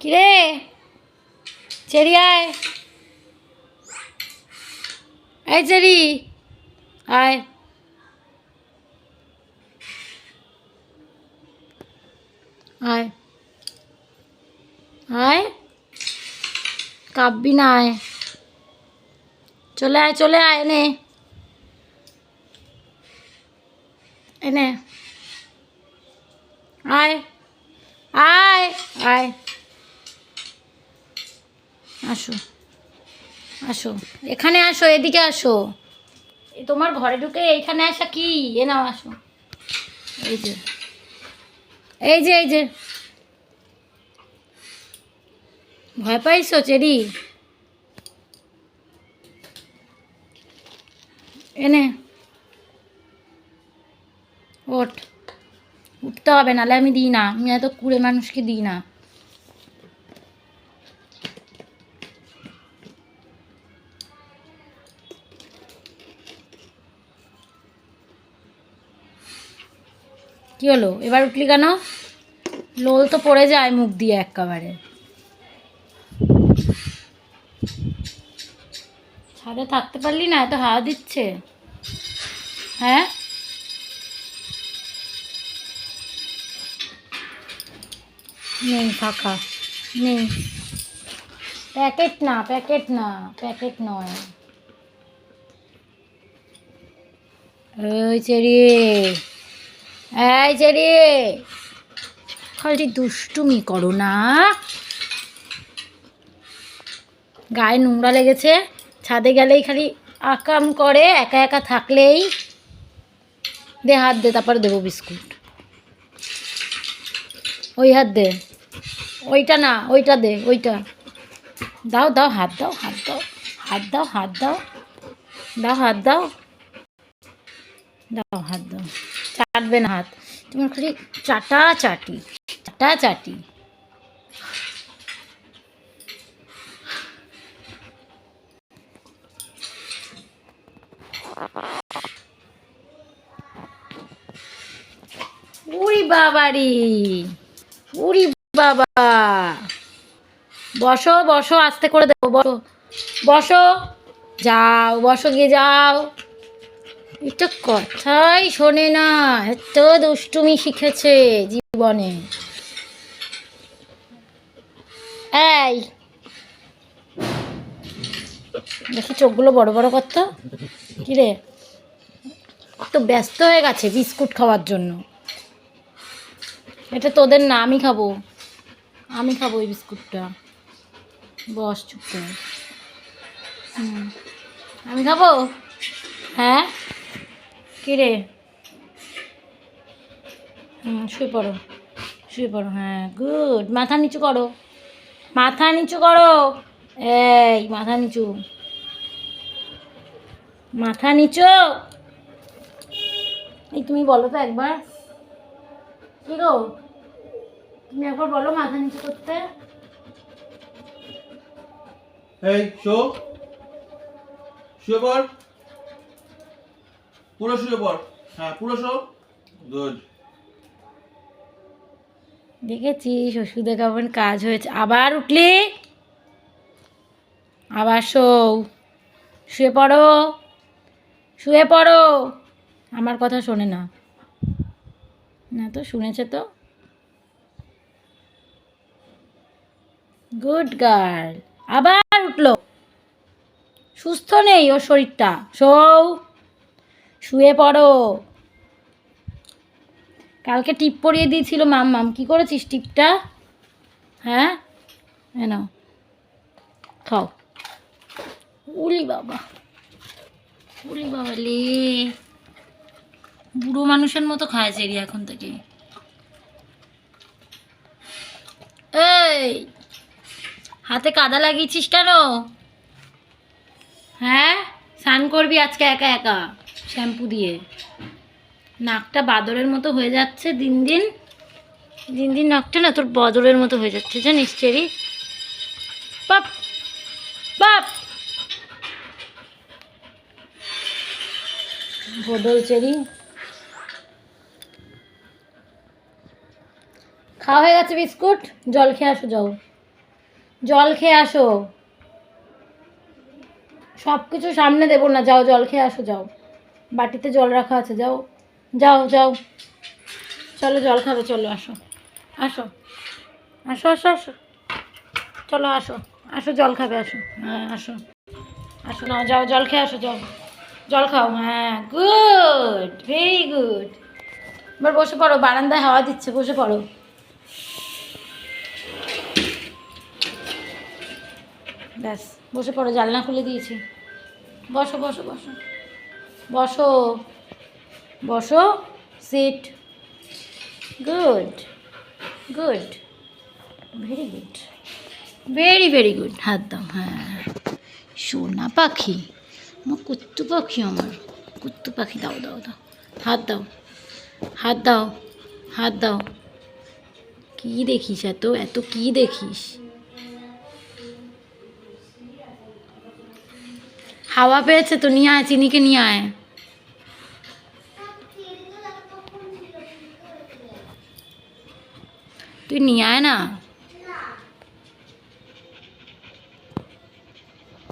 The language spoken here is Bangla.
কিরে? চেরি আয়। এই চেরি, আয়। আয়। আয়। কাঁপবি না, আয়। চলে আয় চলে আয়, এনে। এনে। আয়। আয় আয়। আসো। আসো। এখানে আসো, এদিকে আসো। তোমার ঘরে ঢুকে এইখানে আসা কি? এ নাও, আসো। এই যে। এই যে এই যে। ভয় পাইছো, চেরি? এনে। ওঠ। উঠতে হবে নাহলে আমি দিই না। আমি এত কুড়ে মানুষকে দিই না। কি হলো? এবার উঠলি কেন? লোল তো পড়ে যায় মুখ দিয়ে একেবারে। ছাদে থাকতে পারলি না? এত হাওয়া দিচ্ছে। হ্যাঁ? নেই, ফাঁকা। নেই। প্যাকেট না প্যাকেট না, প্যাকেট নয়। ওই চেরি এই চেরি খালি দুষ্টুমি করো না। গায়ে নোংরা লেগেছে। ছাদে গেলেই খালি আকাম করে, একা একা থাকলেই। দে হাত দে, তারপরে দেবো বিস্কুট। ওই হাত দে। ওইটা না, ওইটা দে, ওইটা। দাও দাও, হাত দাও হাত দাও হাত দাও হাত দাও। দাও, হাত দাও। দাও হাত, দাও। চাটবে না হাত। তোমার খালি চাটা চাটি চাটা চাটি উড়ি বাবারি উড়ি বাবা। বসো বসো, আস্তে করে দেবো বসো। বসো, যাও, বসো গিয়ে, যাও। এটা কথাই শোনে না, এত দুষ্টুমি শিখেছে জীবনে। এই, দেখি চোখগুলো বড় বড় করতো কিরে তো। ব্যস্ত হয়ে গেছে বিস্কুট খাওয়ার জন্য। এটা তোদের না, আমি খাব। আমি খাব এই বিস্কুটটা। বস, চুপ আমি খাব? হ্যাঁ? কী রে হুম, শুয়ে পড়ো শুয়ে পড়ো হ্যাঁ গুড মাথা নিচু করো, মাথা নিচু করো। এই, মাথা নিচু। মাথা নিচু। এই, তুমি বলো তো একবার। কি গো? তুমি একবার বলো মাথা নিচু করতে। এই, শো। শুয়ে পড়। পুরো শুয়ে হ্যাঁ পুরো গুড। দেখেছি শ্বশুরদের কেমন কাজ হয়েছে। আবার উঠলি? আবার শো শুয়ে পড়ো। শুয়ে পড়ো। আমার কথা শোনে না। না তো, শুনেছে তো। Good girl. আবার উঠল। সুস্থ নেই ওর শরীরটা। শোও। শুয়ে পড়ো। কালকে টিপ পরিয়ে দিয়েছিল মাম মাম। কী করেছিস টিপটা? হ্যাঁ? এনো খাও। উলি বাবা। উলি বাবা লে। বুড়ো মানুষের মতো খায় চেরি এখন থেকে। এই, হাতে কাদা লাগিয়েছিস কেন? হ্যাঁ? স্নান করবি আজকে একা একা। শ্যাম্পু দিয়ে। নাকটা বাদরের মতো হয়ে যাচ্ছে দিন দিন। দিন দিন নাকটা না তোর বদরের মতো হয়ে যাচ্ছে, জানিস চেরি? বাপ! বাপ! বদল চেরি। খাওয়া হয়ে গেছে বিস্কুট। জল খেয়ে আসো, যাও। জল খেয়ে আসো। সব কিছু সামনে দেবো না, যাও, জল খেয়ে আসো, যাও। বাটিতে জল রাখা আছে, যাও। যাও যাও। চলো, জল খাবে, চলো, আসো। আসো। আসো আসো আসো। চলো, আসো। আসো, জল খাবে, আসো। হ্যাঁ আসো। আসো না যাও, জল খেয়ে আসো যাও জল খাও হ্যাঁ গুড, ভেরি গুড। এবার বসে পড়ো, বারান্দায় হাওয়া দিচ্ছে, বসে পড়ো। ব্যাস, বসে পড়ো, জানলা খুলে দিয়েছি। বসো বসো বসো। বসো বসো sit good good very good very very good হাত দাও হ্যাঁ। সোনা পাখি, আমার কুত্তু পাখি আমার। কুত্তু পাখি, দাও দাও দাও। হাত দাও হাত দাও হাত দাও। কী দেখিস এত এত কী দেখিস? হাওয়া পেয়েছে তো নিয়ে আয় চিনিকে নিয়ে আয়। তুই নিয়ে আয় না।